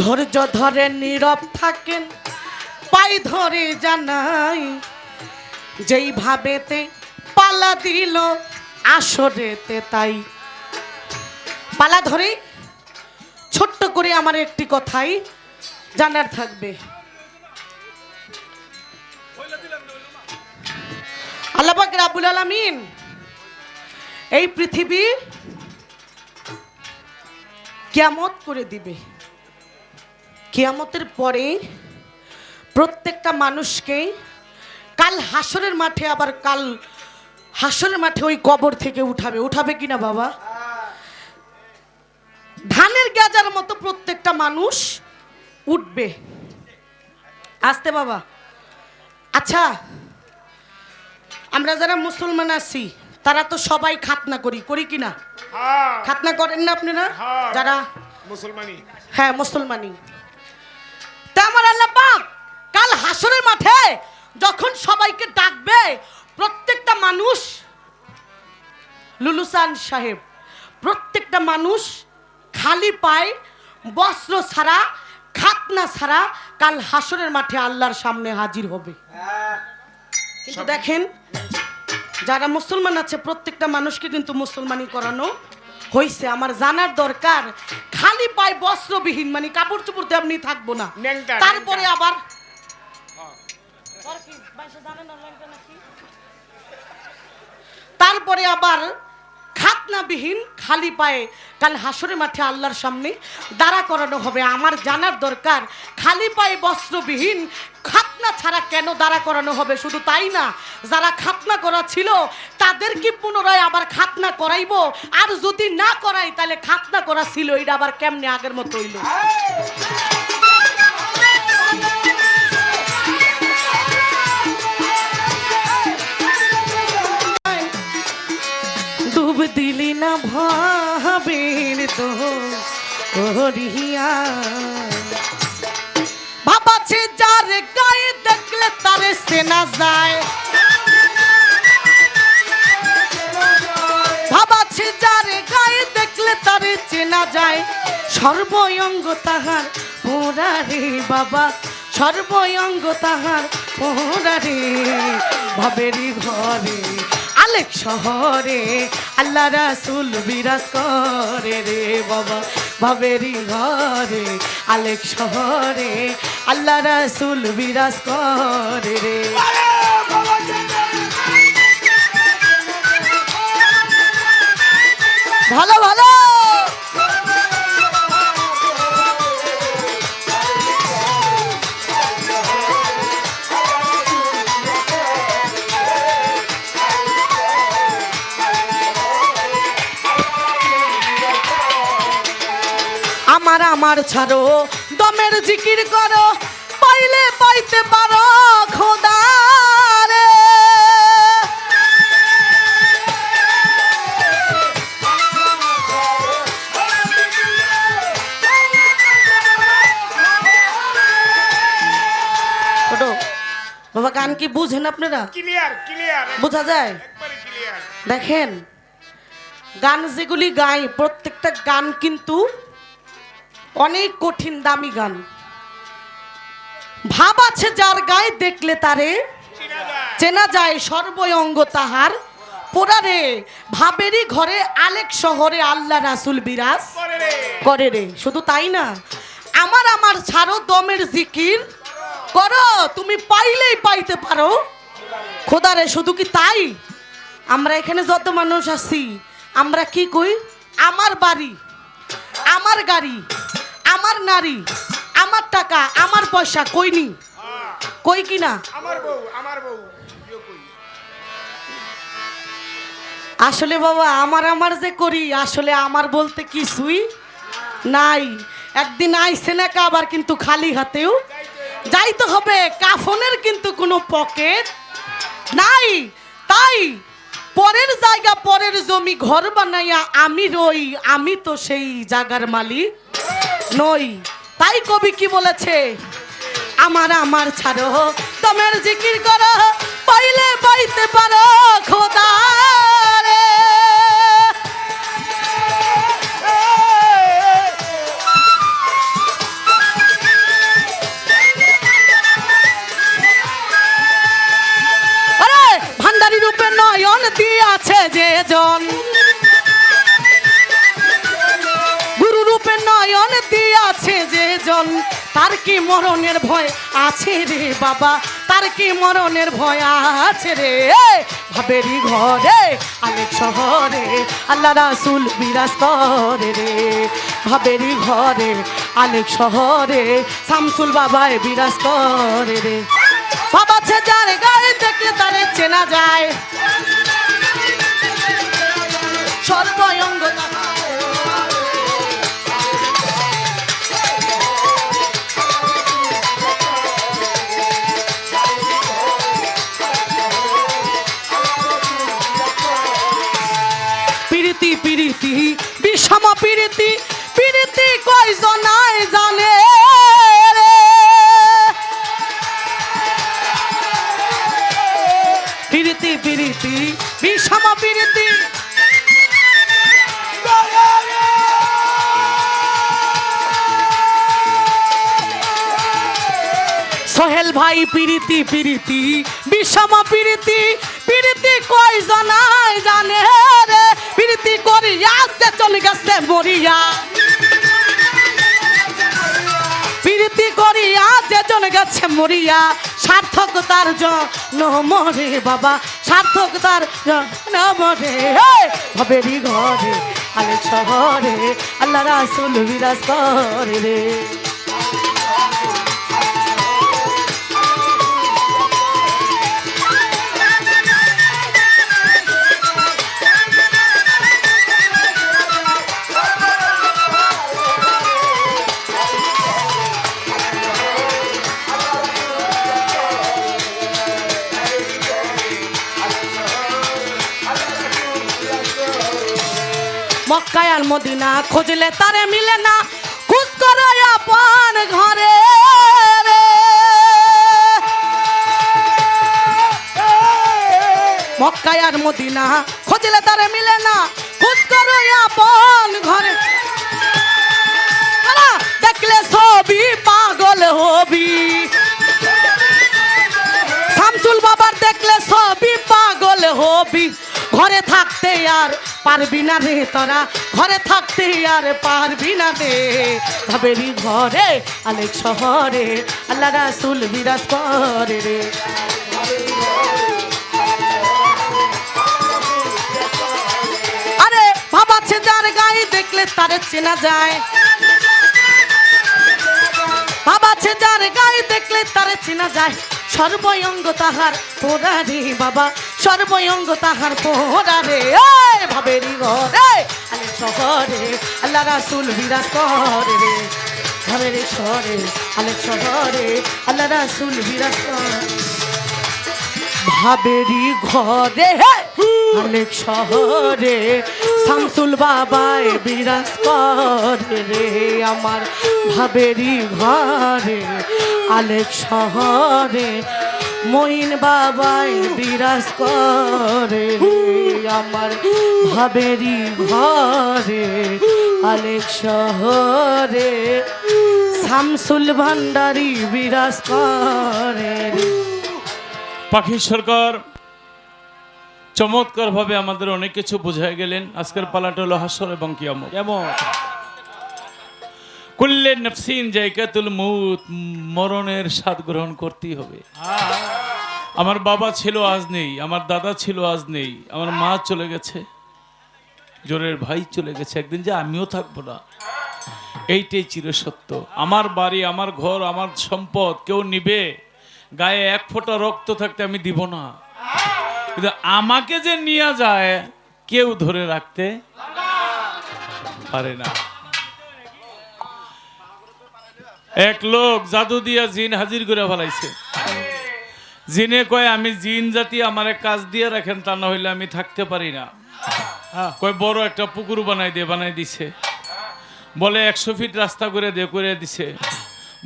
ধৈর্য ধরে নীরব থাকেন পাই ধরে জানাই, যেই ভাবেতে পালা দিল আসরেতে তাই। পালা ধরে ছোট্ট করে আমার একটি কথাই জানার থাকবে। আল্লাপাক রাবুল আলামিন এই পৃথিবী কিয়ামত করে দিবে। কিয়ামতের পরে প্রত্যেকটা মানুষকে কাল হাসরের মাঠে আবার কাল হাসরের মাঠে ওই কবর থেকে উঠাবে। উঠাবে কিনা বাবা? ধানের গাজার মতো প্রত্যেকটা মানুষ উঠবে। আসতে বাবা। আচ্ছা আমরা যারা মুসলমান আছি তারা তো সবাই খাতনা করি। করি কিনা? হ্যাঁ। খাতনা করেন না আপনারা? হ্যাঁ। যারা মুসলমানি হ্যাঁ মুসলমানি তা আমার আল্লাহ পাক কাল হাসরের মাঠে যখন সবাইকে ডাকবে প্রত্যেকটা মানুষ লুলুসান সাহেব প্রত্যেকটা মানুষ খালি পায় বস্ত্র ছাড়া খাতনা ছাড়া কাল হাসরের মাঠে আল্লাহর সামনে হাজির হবে। কিন্তু দেখেন যারা মুসলমান আছে প্রত্যেকটা মানুষকে কিন্তু মুসলমানি করানো হয়েছে আমার জানার দরকার খালি পায় বস্ত্রবিহীন মানে কাপড় চোপড় দিয়ে আপনি থাকব না। তারপরে আবার তারপরে আবার খাতনাবিহীন খালি পায়ে কাল হাসরের মাঠে আল্লাহর সামনে দাঁড়া করানো হবে। আমার জানার দরকার, খালি পায়ে বস্ত্রবিহীন খাতনা ছাড়া কেন দাঁড়া করানো হবে? শুধু তাই না, যারা খাতনা করা ছিল, তাদের কি পুনরায় আবার খাতনা করাইবো? আর যদি না করাই, তাহলে খাতনা করা ছিল, এটা আবার কেমনে আগের মতো হইল? দিলি না ভাবের তো করিয়া। ভাবাছে যার গায়ে দেখলে তারে সেনা যায়। ভাবাছে যার গায়ে দেখলে তারে চেনা যায়। সর্বয়ঙ্গ তাহার পোড়া রে বাবা, সর্বয়ঙ্গ তাহার পোড়া রে ভাবেরি ঘরে। আলেক শহরে আল্লাহ রাসুল বিরাজ করে রে বাবা ভাবেরি ঘরে। আলেক শহরে আল্লাহ রাসুল বিরাজ করে রে। ভালো ভালো। ছাড়ো দমের জিকির করো পাইলে পাইতে পারো খোদা বাবা গান কি বুঝেন আপনারা? ক্লিয়ার ক্লিয়ার বোঝা যায়? দেখেন গান যেগুলি গাই প্রত্যেকটা গান কিন্তু অনেক কঠিন দামি গান। ভাব আছে যার গায়ে দেখলে তারে, চিনা যায় সর্বঙ্গ তাহার। পোড়ারে, ভাবেরই ঘরে আলেক শহরে আল্লাহ রাসুল বিরাজ করে রে। শুধু তাই না, আমার আমার ছাড়ো দমের জিকির। করো, তুমি পাইলেই পাইতে পারো। খোদারে শুধু কি তাই? আমরা এখানে যত মানুষ আছি, আমরা কি কই? আমার বাড়ি, আমার গাড়ি। আমার নারী আমার টাকা আমার পয়সা কইনি হ্যাঁ, কই কি না আমার বউ আমার বউ। আসলে বাবা আমার আমার যে করি আসলে আমার বলতে কিছুই নাই। একদিন আইসে না আবার কিন্তু খালি হাতেও। যাইতে হবে কাফনের কিন্তু কোনো পকেট নাই। তাই পরের জায়গা, পরের জমি ঘর বানাইয়া আমি রই, আমি তো সেই জায়গার মালিক নই। তাই কবি কি বলেছে? আমার আমার ছাড়ো, তোমার জিকির করো, পাইলে পাইতে পারো, খোদা। যে জন। গুরু রূপে নয়ন দিয়াছে যে জন। তার কি মরণের ভয় আছে রে বাবা? তার কি মরণের ভয় আছে রে? ভাবেরি ঘরে, আলেক শহরে, আল্লাহ রাসুল বিরাজ করে রে। ভাবেরি ঘরে, আলেক শহরে, শামসুল বাবায় বিরাজ করে রে। বাবা ছে যার গায়ে দেখলে তারে চেনা যায়। সর্বয়ঙ্গ পিরিতি পিরিতি বিষম পিরিতি। ভাই পিরিতি পিরিতি? বিষম পিরিতি। পিরিতি কই জনাই জানে রে? পিরিতি করিয়া সে চলে গেছে মরিয়া। প্রীতি করিয়া যেজন গেছে মরিয়া। সার্থক তার জন মরে বাবা। সার্থক তার জন মরে ভবেরি ঘরে আলে শহরে আল্লাহ রাসুল বিরাজ করে রে। মদিনা খুঁজলে তারে মিলে না। খুঁজ করো আপন ঘরে। মক্কায় আর মদিনা খুঁজলে তারে মিলে না। খুঁজ করো আপন ঘরে। দেখলে ছবি পাগল হবি। শামসুল বাবার দেখলে সবই পাগল হবি। থাকতে আর পারবি না রে তোরা। ঘরে থাকতে আর পারবি না রে। ভাবেরি ঘরে, আলেক শহরে, আল্লাহ রাসুল বিরাজ করে রে। আরে ভাবাচ্ছে যার গায়ে দেখলে তারে চেনা যায়। বাবাছে যার গায়ে দেখলে তারে চেনা যায়। সর্বয়ঙ্গ তাহার পোড়া রে বাবা। সর্বয়ঙ্গ তাহার পোড়া রে এই ভাবেরি ঘরে। আলে শহরে, আল্লাহ রাসুল বিরাজ করে। রে ভাবের শহরে আলে শহরে, আল্লাহ রাসুল বিরাজ করে। ভাবেরি ঘরে অনেক শহরে, শামসুল বাবায় বিরাজ করে রে। আমার ভাবেরি ঘরে আলেক শহরে মইন বাবাই বিরাজ করে আমার ভাবেরি ঘরে আলেক শহরে। শামসুল ভান্ডারি বিরাজ করে। পাখি সরকার চমৎকার ভাবে আমাদের অনেক কিছু বুঝাই গেলেন। আজকের পালাটা হলো হাসর এবং কিয়ামত। কেমন? কুল্লে নফসিন জায়গাতুল মৌত মরণের স্বাদ গ্রহণ করতেই হবে। আমার বাবা ছিল, আজ নেই। আমার দাদা ছিল, আজ নেই। আমার মা চলে গেছে। জোরের ভাই চলে গেছে। একদিন যে আমিও থাকব না। এইটাই চিরসত্য। আমার বাড়ি, আমার ঘর, আমার সম্পদ কেউ নিবে? গায়ে এক ফোঁটা রক্ত থাকতে আমি দিব না। কিন্তু আমাকে যে নিয়ে যায়, কেউ ধরে রাখতে পারে না। এক লোক জাদু দিয়া জিন হাজির করে ফেলাইছে। জিনে কয় আমি জিন জাতি আমার কাজ দিয়ে রাখেন তা না হইলে আমি থাকতে পারি না। হ্যাঁ। কয় বড় একটা পুকুর বানাই দিয়ে বানাই দিছে। বলে একশো ফিট রাস্তা করে দিয়ে করে দিছে।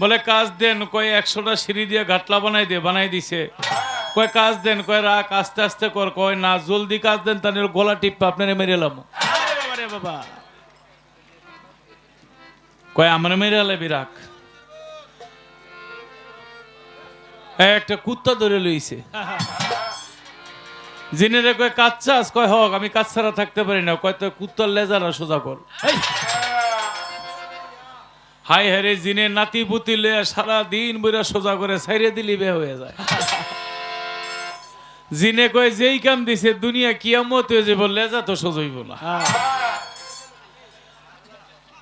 বলে কাজ দেন। কয় একশোটা সিঁড়ি দিয়ে ঘাটলা বানাই দিয়ে বানাই দিছে। কয় কাজ দেন। কয় রাখ আস্তে আস্তে কর। কয় না জলদি কাজ দেন তাহলে গলা টিপে আপনার মেরে এলাম বাবা কয় আমার মেরে এলাবি রাখ। একটা কুত্তা ধরে লইছে। জিনেরে কয় কাজ চাস কয়, হোক, আমি কাজ ছাড়া থাকতে পারি না। কয় তো কুত্তর লেজারা সোজা কর। হাই হারে জিনে নাতি পুতি লে সারা দিন বইরা সোজা করে সাইরে দিলি, বে হয়ে যায়। জিনে কয়, যেই কাম দিছে, দুনিয়া কিয়ামত হয়ে যাব লেজা তো সোজইব না। হ্যাঁ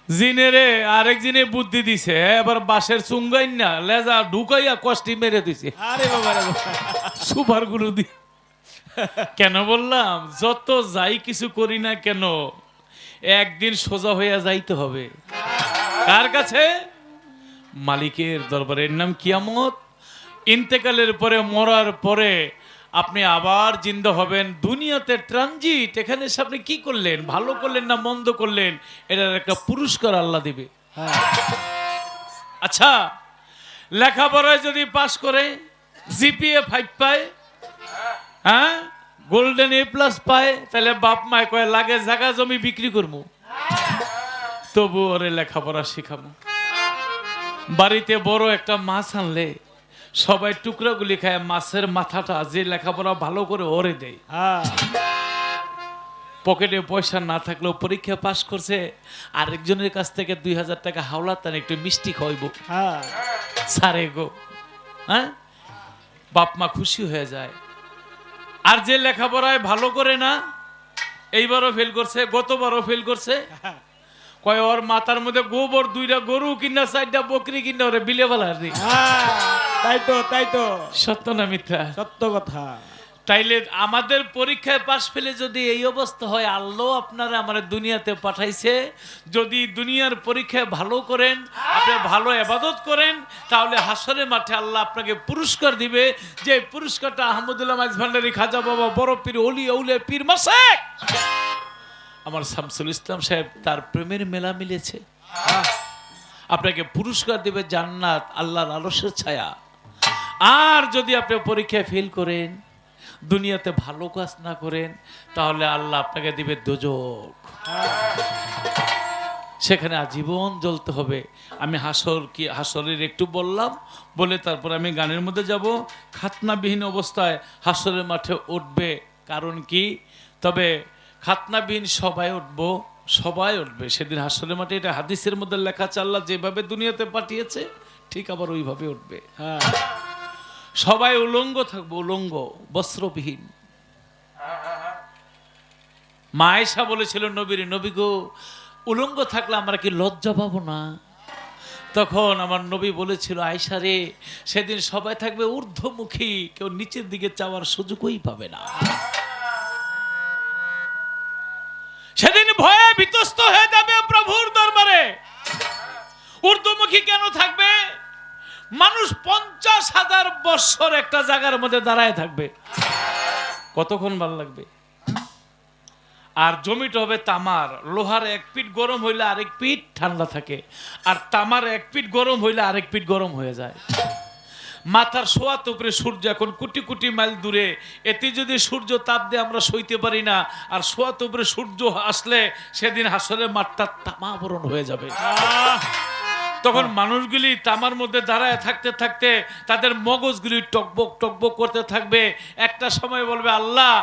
জিনেরে আরেক জিনে বুদ্ধি দিছে এবার বাঁশের চুঙ্গাই না লেজা ঢুকাইয়া কষ্টি মেরে দিছে। আরে বাবা সুপারগুলো দি কেন বললাম? যত যাই কিছু করি না কেন একদিন সোজা হইয়া যাইতে হবে। কার কাছে? মালিকের দরবারের নাম কিয়ামত। ইন্তেকালের পরে মরার পরে আপনি আবার জিন্দা হবেন দুনিয়াতে ট্রানজিট এখানে এসে আপনি কি করলেন? ভালো করলেন না মন্দ করলেন? এটার একটা পুরস্কার আল্লাহ দিবে। হ্যাঁ। আচ্ছা লেখাপড়ায় যদি পাশ করে জিপিএ ফাইভ পায় হ্যাঁ? গোল্ডেন এ প্লাস পায় তাহলে বাপ মায় কয় লাগে জায়গা জমি বিক্রি করব। তবু ওরে লেখাপড়া শিখাবো। বাড়িতে বড় একটা মাছ আনলে সবাই টুকরাগুলি খায় মাছের মাথাটা যে লেখাপড়া ভালো করে ওরে দেয়। হ্যাঁ। পকেটে পয়সা না থাকলেও পরীক্ষা পাশ করছে আরেকজনের কাছ থেকে দুই হাজার টাকা হাওলা তার একটু মিষ্টি খাওয়াইবো। হ্যাঁ। সারে গো হ্যাঁ? বাপ মা খুশি হয়ে যায়। আর যে লেখাপড়ায় ভালো করে না এইবারও ফেল করছে গতবারও ফেল করছে। কয় ওর মাথার মধ্যে গোবর দুইটা গরু কিনা চারটা বকরি কিনা ওরে বিলে হ্যাঁ। তাই তো তাই তো সত্য না মিথ্যা? সত্য কথা। তাইলে আমাদের পরীক্ষায় পাশ ফেলে যদি এই অবস্থা হয় আল্লাহ আপনারা আমার দুনিয়াতে পাঠাইছে। যদি দুনিয়ার পরীক্ষায় ভালো করেন আপনি ভালো এবাদত করেন তাহলে হাসরে মাঠে আল্লাহ আপনাকে পুরস্কার দিবে। যে পুরস্কারটা আহমদুল্লাহ মাইজ ভান্ডারি খাজা বাবা বড় পীর অলি অউলে পীর মাসে। আমার শামসুল ইসলাম সাহেব তার প্রেমের মেলা মিলেছে। আপনাকে পুরস্কার দেবে জান্নাত আল্লাহর আলসের ছায়া। আর যদি আপনি পরীক্ষায় ফেল করেন, দুনিয়াতে ভালো কাজ না করেন, তাহলে আল্লাহ আপনাকে দিবে দোজক। সেখানে আজীবন জ্বলতে হবে। আমি হাসর কি, হাসরের একটু বললাম, বলে তারপর আমি গানের মধ্যে যাব। খাতনাবিহীন অবস্থায় হাসরের মাঠে উঠবে, কারণ কি? তবে খাতনাবিহীন সবাই উঠব, সবাই উঠবে। সেদিন হাসরের মাঠে এটা হাদিসের মধ্যে লেখা চাল্লা যেভাবে দুনিয়াতে পাঠিয়েছে, ঠিক আবার ওইভাবে উঠবে। হ্যাঁ। সবাই উলঙ্গ থাকব, উলঙ্গ, বস্ত্রবিহীন। মা আয়েশা বলেছিল, নবীর, নবী গো, উলঙ্গ থাকলে আমরা কি লজ্জা পাবো না? তখন আমার নবী বলেছিল আয়সা রে, সেদিন সবাই থাকবে ঊর্ধ্বমুখী, কেউ নিচের দিকে চাওয়ার সুযোগই পাবে না। সেদিন ভয়ে বিতস্ত হয়ে যাবে প্রভুর দরবারে। ঊর্ধ্বমুখী কেন থাকবে? মানুষ পঞ্চাশ হাজার বৎসর একটা জায়গার মধ্যে দাঁড়ায় থাকবে। কতক্ষণ ভালো লাগবে? আর জমিটা হবে তামার। লোহার এক পিঠ গরম হইলে আরেক পিঠ ঠান্ডা থাকে। আর তামার এক পিঠ গরম হইলে আরেক পিঠ গরম হয়ে যায়। মাথার সোয়াত উপরে সূর্য এখন কোটি কোটি মাইল দূরে। এতে যদি সূর্য তাপ দিয়ে আমরা সইতে পারি না, আর সোয়াত উপরে সূর্য আসলে সেদিন হাসলে মাঠটা তামাবরণ হয়ে যাবে। তখন মানুষগুলি তামার মধ্যে দাঁড়ায় থাকতে থাকতে তাদের মগজগুলি টকবক টকবক করতে থাকবে। একটা সময় বলবে আল্লাহ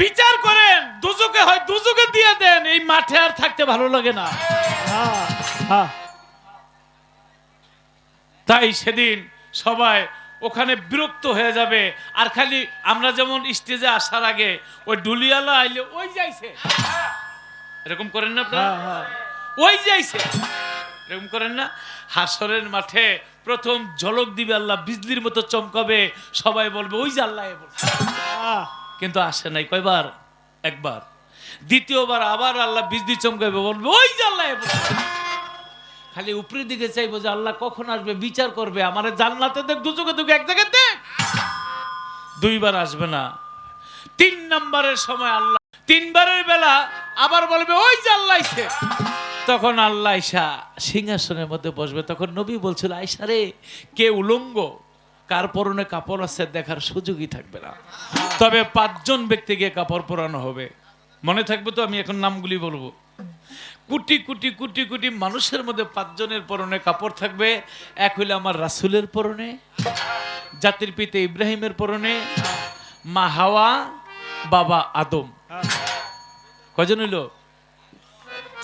বিচার করেন দুজকে হয় দুজকে দিয়ে দেন এই মাঠে আর থাকতে ভালো লাগে না। হ্যাঁ হ্যাঁ। তাই সেদিন সবাই ওখানে বিরক্ত হয়ে যাবে। আর খালি আমরা যেমন স্টেজে আসার আগে ওই ডুলিয়ালা আইলে ওই যাইছে। এরকম করেন না আপনারা? হ্যাঁ হ্যাঁ। ওই যাইছে। এরকম করেন না? হাসরের মাঠে প্রথম ঝলক দিবে আল্লাহ বিজলির মতো চমকাবে সবাই বলবে ওই যে আল্লাহ কিন্তু আসে নাই কয়বার? একবার। দ্বিতীয়বার আবার আল্লাহ বিজলি চমকাবে বলবে ওই যে আল্লাহ খালি উপরের দিকে চাইব যে আল্লাহ কখন আসবে বিচার করবে আমার জান্নাতে দেখ দুচোখে দুকে এক জায়গায় দেখ। দুইবার আসবে না। তিন নম্বরের সময় আল্লাহ তিনবারের বেলা আবার বলবে ওই যে আল্লাহ। তখন আল্লাহ আইসা সিংহাসনের মধ্যে বসবে। তখন নবী বলছিল আয়সা রে, কে উলঙ্গ? কার পরনে কাপড় আছে দেখার সুযোগই থাকবে না। তবে পাঁচজন ব্যক্তিকে কাপড় পরানো হবে। মনে থাকবে তো আমি এখন নামগুলি বলব। কোটি কোটি কোটি কোটি মানুষের মধ্যে পাঁচজনের পরনে কাপড় থাকবে। এক হইলে আমার রাসুলের পরনে, জাতির পিতা ইব্রাহিমের পরনে, মা হাওয়া, বাবা আদম। কজন হইল?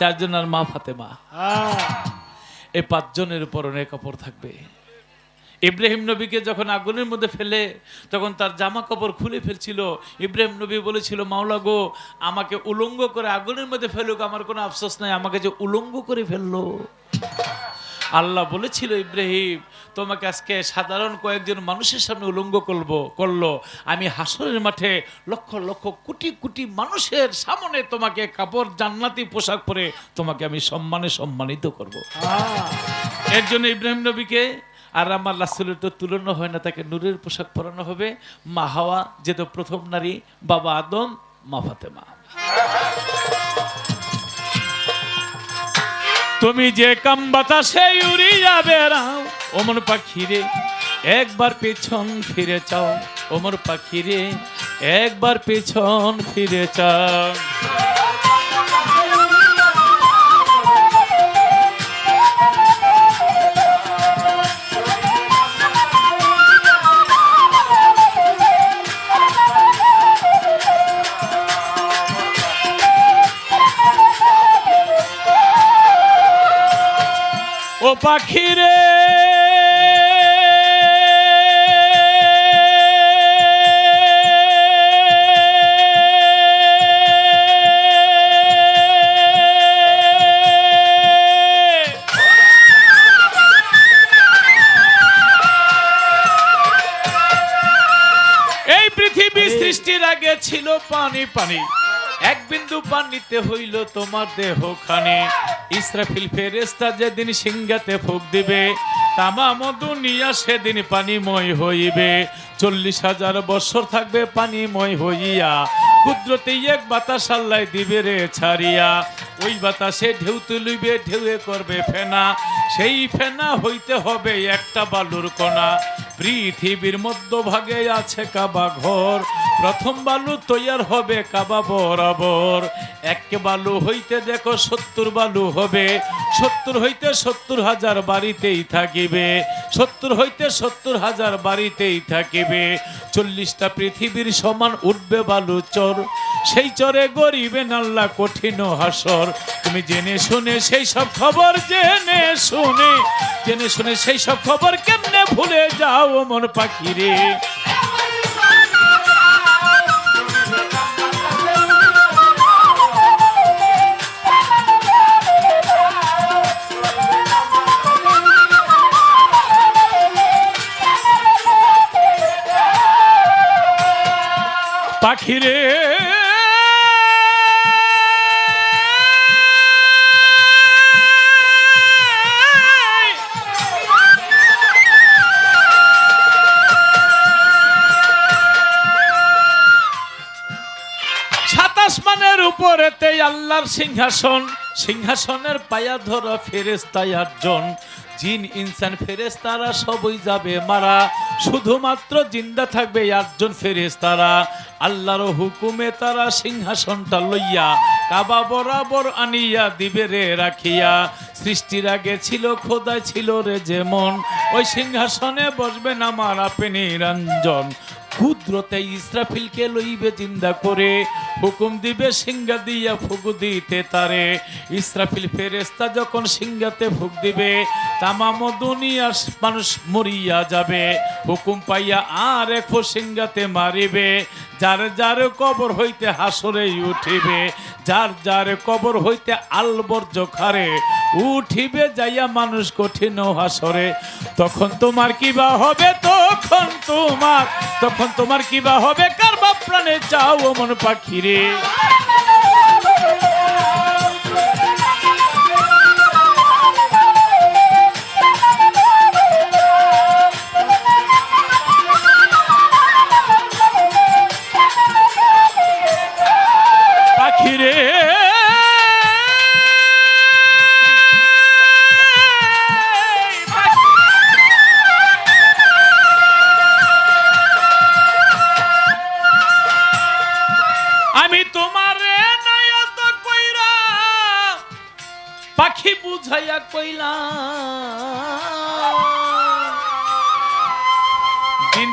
চারজন আর মা ফাতেমা। হ্যাঁ, এই পাঁচজনের উপর অনেক কাপড় থাকবে। ইব্রাহিম নবীকে যখন আগুনের মধ্যে ফেলে তখন তার জামা কাপড় খুলে ফেলছিল। ইব্রাহিম নবী বলেছিল মাওলা গো আমাকে উলঙ্গ করে আগুনের মধ্যে ফেলুক আমার কোনো আফসোস নাই আমাকে যে উলঙ্গ করে ফেলল। আল্লাহ বলেছিল ইব্রাহিম তোমাকে আজকে সাধারণ কয়েকজন মানুষের সামনে উলঙ্গ করব করল। আমি হাসরের মাঠে লক্ষ লক্ষ কোটি কোটি মানুষের সামনে তোমাকে কাপড় জান্নাতি পোশাক পরে তোমাকে আমি সম্মানে সম্মানিত করব। এর জন্য ইব্রাহিম নবীকে আর আমার রাসুলের তো তুলনা হয় না তাকে নূরের পোশাক পরানো হবে। মা হাওয়া যেহেতু প্রথম নারী বাবা আদম মা ফাতেমা। তুমি যে কাম বাতাসে উড়িয়া বেড়াও ওমর পাখিরে, একবার পেছন ফিরে চাও। ওমর পাখিরে, একবার পেছন ফিরে চাও। পাখিরে এই পৃথিবী সৃষ্টির আগে ছিল পানি পানি। এক বিন্দু পানিতে হইল তোমার দেহ খানে ইসরাফিল ফেরেস্তা যেদিন সিংহাতে ফুক দিবে, তামাম দুনিয়া সেদিন পানিময় হইবে। চল্লিশ হাজার বছর থাকবে পানিময় হইয়া, কুদরতে এক বাতাস আল্লাহ দিবে রে ছাড়িয়া। ওই বাতাসে ঢেউ তুলিবে, ঢেউয়ে করবে ফেনা। সেই ফেনা হইতে হবে একটা বালুর কণা। পৃথিবীর মধ্যভাগে আছে কাবা ঘর প্রথম বালু তৈয়ার হবে কাবা বরাবর। এক বালু হইতে দেখো সত্তর বালু হবে। সত্তর হইতে সত্তর হাজার বাড়িতেই থাকিবে। সত্তর হইতে সত্তর হাজার বাড়িতেই থাকিবে। চল্লিশটা পৃথিবীর সমান উঠবে বালু চর। সেই চরে গরিবে নাল্লা কঠিন হাসর। তুমি জেনে শুনে সেই সব খবর জেনে শুনে জেনে শুনে সেই সব খবর কেমনে ভুলে যাও মন পাখি রে পাখি রে সাতাশ মানের উপরেতে আল্লাহর সিংহাসন, সিংহাসনের পায়া ধরা ফেরেস্তায় আটজন। জিন, ইনসান ফেরেস্তারা সবই যাবে মারা। শুধুমাত্র জিন্দা থাকবে একজন ফেরেস তারা আল্লাহর হুকুমে তারা সিংহাসনটা লইয়া কাবা বরাবর আনিয়া দিবে রে রাখিয়া। সৃষ্টির আগে ছিল খোদায় ছিল রে যেমন। ওই সিংহাসনে বসবেন আমার আপনি নিরঞ্জন। ক্ষুদ্রতে ইসরাফিলকে লইবে জিন্দা করে, হুকুম দিবে সিংহা দিয়া ফুক দিতে তারে। ইসরাফিল ফেরেস্তা যখন সিংহাতে ফুক দিবে, তামাম দুনিয়ার মানুষ মরিয়া যাবে। হুকুম পাইয়া আর এক সিংহাতে মারিবে, যার যার কবর হইতে হাসরেই উঠিবে, যার যার কবর হইতে আলবর্জ খারে, উঠিবে যাইয়া মানুষ কঠিন হাসরে। তখন তোমার কিবা হবে? তখন তোমার, তখন তোমার কিবা হবে? কার বাপ প্রাণে চাও মন পাখি রে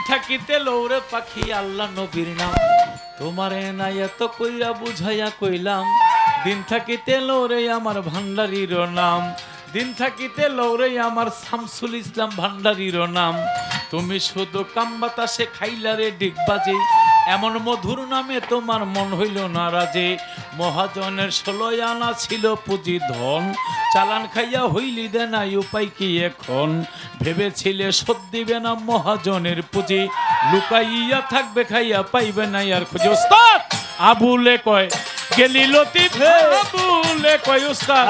থাকিতে লৌরে পাখি আল্লাহ নবীর নাম। তোমারে না এত কইরা বুঝাইয়া কইলাম, দিন থাকিতে লৌরে আমার ভান্ডারির নাম। দিন থাকিতে লৌরে আমার শামসুল ইসলাম ভান্ডারির নাম। তুমি শুধু কাম বাতাসে খাইলারে ডিগবাজে এমন মধুর নামে তোমার মন হইল না রাজে মহাজনের ষোলোই আনা ছিল পুঁজি ধন। চালান খাইয়া হইলি দে নাই উপায় কি এখন? ভেবেছিলে শোধ দিবে না মহাজনের পুঁজি। লুকাইয়া থাকবে খাইয়া পাইবে না আর খুঁজে। ওস্তাদ! আবুলে কয় গেলি লতিফ আবুলে কয় উস্তাদ।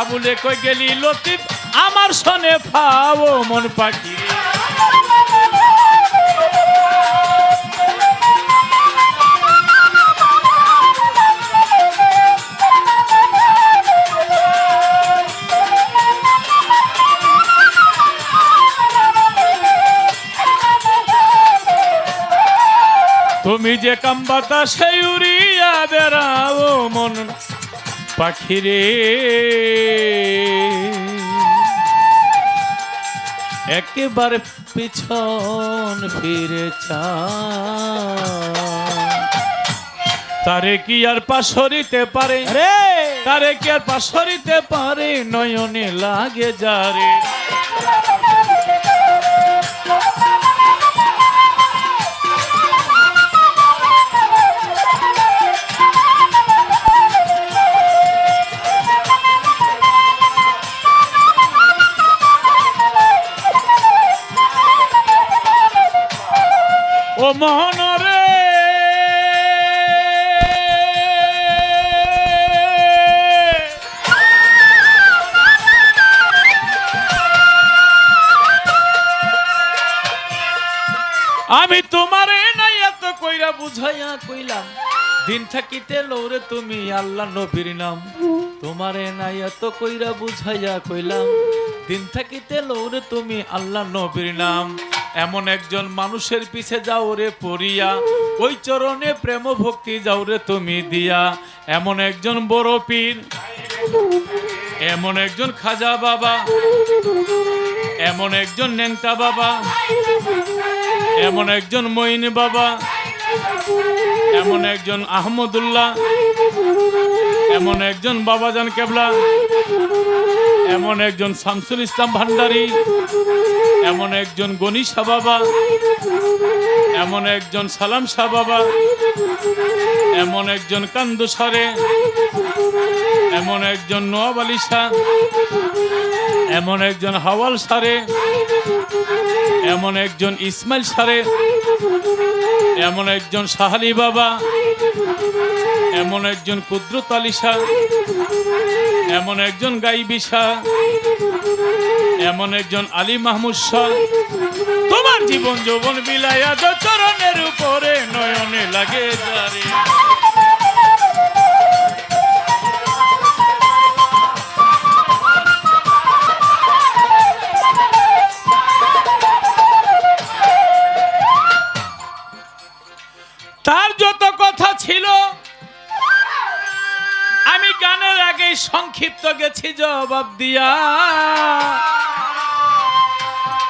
আবুলে কয় গেলি লতিফ আমার সনে ফাও মন পাখি কাম্বাতা সেই উড়িয়া বেড়াও মন পাখিরে। একেবারে পিছন ফিরে তারে কি আর পাশরিতে পারে? তারে কি আর পাশরিতে পারে? নয়নে লাগে যারে থাকিতে লৌরে তুমি আল্লাহ নবীর নাম। তোমারে নাই এত কইরা বুঝাইয়া কইলাম। দিন থাকিতে লৌরে তুমি আল্লাহ নবীর নাম। এমন একজন মানুষের পিছে যাও রে পড়িয়া। ওই চরণে প্রেম ভক্তি যাও রে তুমি দিয়া। এমন একজন বড় পীর। এমন একজন খাজা বাবা। এমন একজন নেংটা বাবা। এমন একজন মইন বাবা। এমন একজন আহমদুল্লাহ, এমন একজন বাবাজান কেবলা, এমন একজন শামসুল ইসলাম ভান্ডারী, এমন একজন শাহ বাবা, এমন একজন সালাম শাহ বাবা, এমন একজন কান্দু সারে, এমন একজন নোয়াব আলী শাহ, এমন একজন হাওয়াল সারে এমন একজন ইসমাইল সারে এমন একজন সাহালি বাবা, এমন একজন কুদ্রত আলী এমন একজন গাইবি শাহ এমন একজন আলী মাহমুদ শাহ তোমার জীবন যৌবন বিলাইয়া দো চরণের উপরে নয়নে লাগে যারে। তার কথা ছিল। আমি গানের আগে সংক্ষিপ্ত গেছি জবাব দিয়া।